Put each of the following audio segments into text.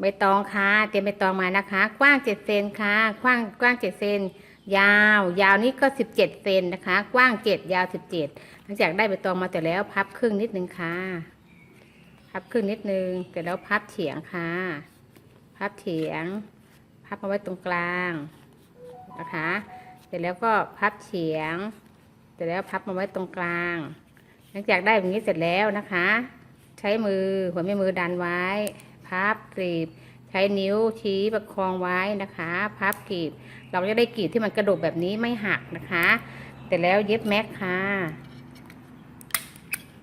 ใบตองค่ะเตรียมใบตองมานะคะ กว้างเจ็ดเซนค่ะกว้างกว้างเจ็ดเซนยาว ยาวนี่ก็สิบเจ็ดเซนนะคะ กว้างเจ็ดยาวสิบเจ็ดหลังจากได้ใบตองมาแต่แล้วพับครึ่งนิดนึงค่ะ พับครึ่งนิดนึงเสร็จแล้วพับเฉียงค่ะ พับเฉียง พับมาไว้ตรงกลางนะคะเสร็จแล้วก็พับเฉียง เสร็จแล้วพับมาไว้ตรงกลาง หลังจากได้แบบนี้เสร็จแล้วนะคะ ใช้มือหัวแม่มือดันไว้ พับกรีบ ใช้นิ้วชี้ประคองไว้นะคะ พับกรีบ เราจะได้กรีบที่มันกระดกแบบนี้ไม่หักนะคะเสร็จแล้วเย็บแม็กค่ะ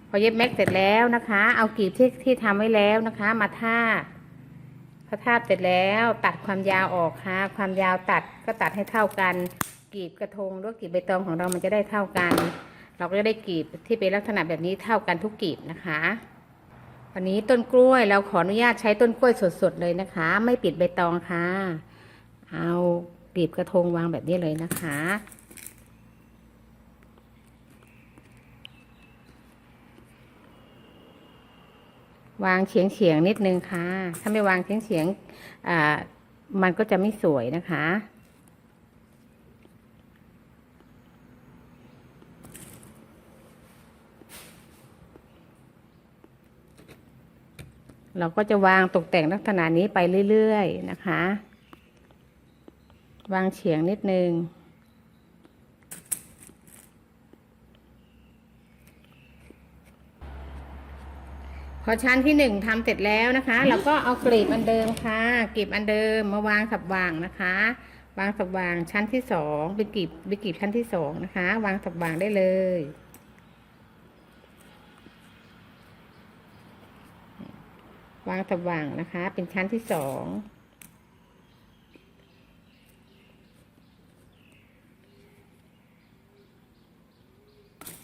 พอเย็บแม็กเสร็จแล้วนะคะ เอากรีบที่ที่ทำไว้แล้วนะคะ มาทาบพอทาบเสร็จแล้วตัดความยาวออกค่ะ ความยาวตัดก็ตัดให้เท่ากันกรีบกระทงหรือกรีบใบตองของเรามันจะได้เท่ากัน เราก็จะได้กรีบที่เป็นลักษณะแบบนี้เท่ากันทุกกรีบนะคะ วันนี้ต้นกล้วยเราขออนุญาตใช้ต้นกล้วยสดๆเลยนะคะ ไม่ปิดใบตองค่ะ เอากรีบกระทงวางแบบนี้เลยนะคะ วางเฉียงเฉียงๆนิดนึงค่ะ ถ้าไม่วางเฉียงเฉียงๆมันก็จะไม่สวยนะคะ เราก็จะวางตกแต่งลักษณะนี้ไปเรื่อยๆนะคะ วางเฉียงนิดนึง พอชั้นที่หนึ่งทำเสร็จแล้วนะคะ เราก็เอากลีบอันเดิมค่ะกลีบอันเดิมมาวางสับวางนะคะ วางสับวางชั้นที่สองเป็นกลีบเป็นกลีบชั้นที่สองนะคะ วางสับวางได้เลย วางสับวางนะคะ เป็นชั้นที่สอง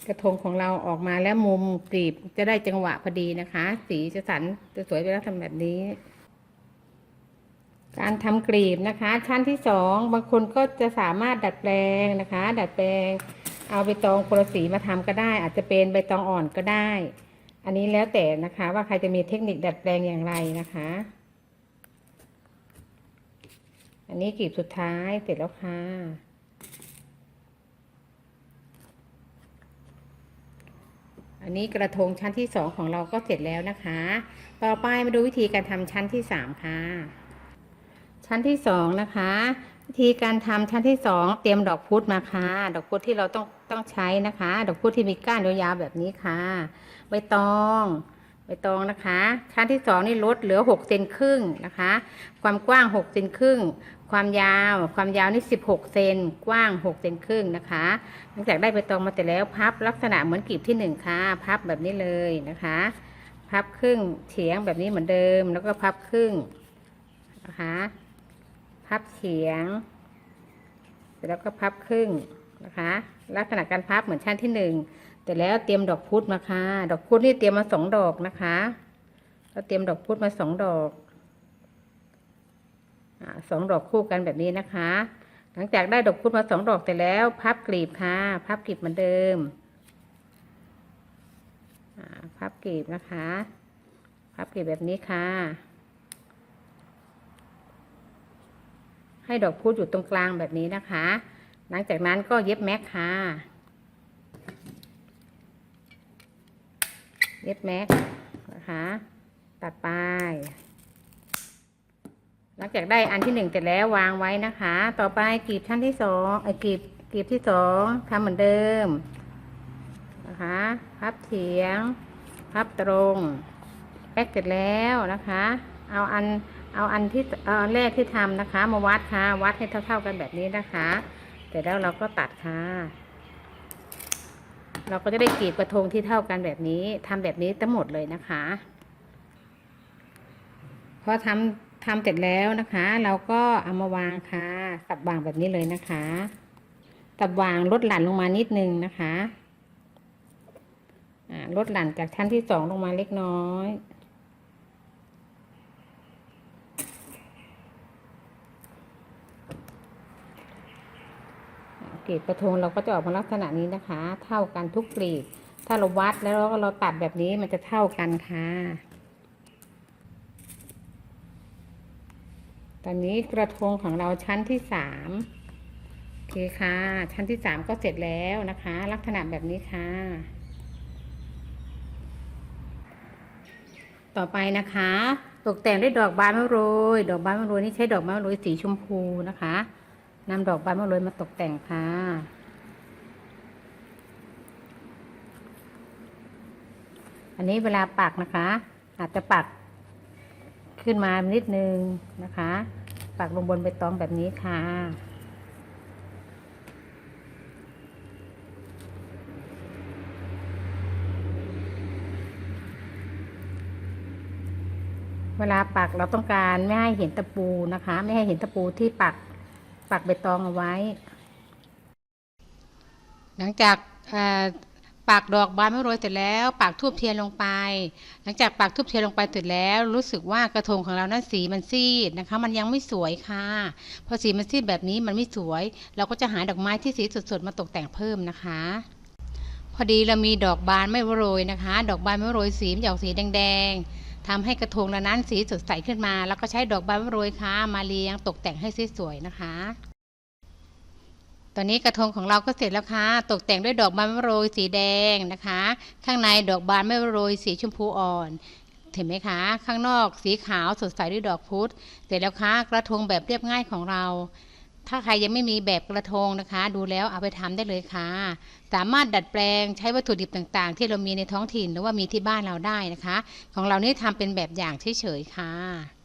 กระทงของเราออกมาแล้วมุมกรีบจะได้จังหวะพอดีนะคะ สีจะสันจะสวยไปแล้วทำแบบนี้ การทำกรีบนะคะ ชั้นที่สองบางคนก็จะสามารถดัดแปลงนะคะ ดัดแปลง เอาใบตองโคนลสีมาทำก็ได้ อาจจะเป็นใบตองอ่อนก็ได้ อันนี้แล้วแต่นะคะ ว่าใครจะมีเทคนิคดัดแปลงอย่างไรนะคะ อันนี้กลีบสุดท้ายเสร็จแล้วค่ะ อันนี้กระทงชั้นที่สองของเราก็เสร็จแล้วนะคะ ต่อไปมาดูวิธีการทำชั้นที่สามค่ะ ชั้นที่สองนะคะ วิธีการทำชั้นที่สองเตรียมดอกพุธมาค่ะ ดอกพุธที่เราต้อง ต้องใช้นะคะ ดอกพุธที่มีก้านยาวๆแบบนี้ค่ะ ใบตองใบตองนะคะ ชั้นที่สองนี่ลดเหลือหกเซนครึ่งนะคะ ความกว้างหกเซนครึ่ง ความยาว ความยาวนี่สิบหกเซน กว้างหกเซนครึ่งนะคะ หลังจากได้ใบตองมาแต่แล้วพับลักษณะเหมือนกลีบที่หนึ่งค่ะ พับแบบนี้เลยนะคะ พับครึ่งเฉียงแบบนี้เหมือนเดิม แล้วก็พับครึ่งนะคะ พับเฉียง แล้วก็พับครึ่ง นะคะ ลักษณะการพับเหมือนชั้นที่หนึ่งแต่แล้วเตรียมดอกพุธมาค่ะ ดอกพุธนี่เตรียมมาสองดอกนะคะเราเตรียมดอกพุธมาสองดอกอสองดอกคู่กันแบบนี้นะคะ หลังจากได้ดอกพุธมาสองดอกแต่แล้วพับกลีบค่ะ พับกลีบเหมือนเดิมพับกลีบนะคะ พับกลีบแบบนี้ค่ะ ให้ดอกพุธอยู่ตรงกลางแบบนี้นะคะ หลังจากนั้นก็เย็บแม็กค่ะ เย็บแม็กนะคะตัดปลายหลังจากได้อันที่หนึ่งเสร็จแล้ววางไว้นะคะ ต่อไปกรีบชั้นที่สองไอ้กรีบกรีบที่สองทำเหมือนเดิมนะคะพับเฉียง พับตรงแป๊กเสร็จแล้วนะคะ เอาอันเอาอันที่เอาอันแรกที่ทำนะคะ มาวัดค่ะ วัดให้เท่า ๆกันแบบนี้นะคะ เสร็จแล้วเราก็ตัดค่ะ เราก็จะได้กรีบกระทงที่เท่ากันแบบนี้ทำแบบนี้ทั้งหมดเลยนะคะพอทำทำเสร็จแล้วนะคะ เราก็เอามาวางค่ะสับวางแบบนี้เลยนะคะสับวางลดหลั่นลงมานิดนึงนะคะลดหลั่นจากชั้นที่สองลงมาเล็กน้อย กลีบกระทงเราก็จะออกมาลักษณะนี้นะคะ เท่ากันทุกกลีบถ้าเราวัดแล้วเราก็เราตัดแบบนี้มันจะเท่ากันค่ะ ตอนนี้กระทงของเราชั้นที่สามโอเคค่ะ ชั้นที่สามก็เสร็จแล้วนะคะ ลักษณะแบบนี้ค่ะต่อไปนะคะ ตกแต่งด้วยดอกบานมะโรย ดอกบานมะโรยนี่ใช้ดอกมะโรยสีชมพูนะคะ นำดอกบานมะโรยมาตกแต่งค่ะอันนี้เวลาปักนะคะ อาจจะปักขึ้นมานิดนึงนะคะ ปักลงบนใบตองแบบนี้ค่ะเวลาปักเราต้องการไม่ให้เห็นตะปูนะคะ ไม่ให้เห็นตะปูที่ปัก ปักใบตองเอาไว้ หลังจากปักดอกบานไม่โรยเสร็จแล้วปักทูบเทียนลงไป หลังจากปักทูบเทียนลงไปเสร็จแล้ว รู้สึกว่ากระทงของเรานั้นสีมันซีดนะคะ มันยังไม่สวยค่ะ พอสีมันซีดแบบนี้มันไม่สวย เราก็จะหาดอกไม้ที่สีสดๆมาตกแต่งเพิ่มนะคะพอดีเรามีดอกบานไม่โรยนะคะ ดอกบานไม่โรยสีมันจะออกสีแดงๆ ทำให้กระทงเรานั้นสีสดใสขึ้นมา แล้วก็ใช้ดอกบม่โรยค่ะมาเลี้ยงตกแต่งให้สวยๆนะคะ ตอนนี้กระทงของเราก็เสร็จแล้วค่ะ ตกแต่งด้วยดอกบานมะโรยสีแดงนะคะ ข้างในดอกบานมะโรยสีชมพูอ่อนเห็นไหมคะ ข้างนอกสีขาวสดใสด้วยดอกพุธเสร็จแล้วค่ะกระทงแบบเรียบง่ายของเรา ถ้าใครยังไม่มีแบบกระทงนะคะ ดูแล้วเอาไปทำได้เลยค่ะ สามารถดัดแปลงใช้วัตถุดิบต่างๆ ที่เรามีในท้องถิ่นหรือว่ามีที่บ้านเราได้นะคะ ของเรานี่ทำเป็นแบบอย่างเฉยๆค่ะ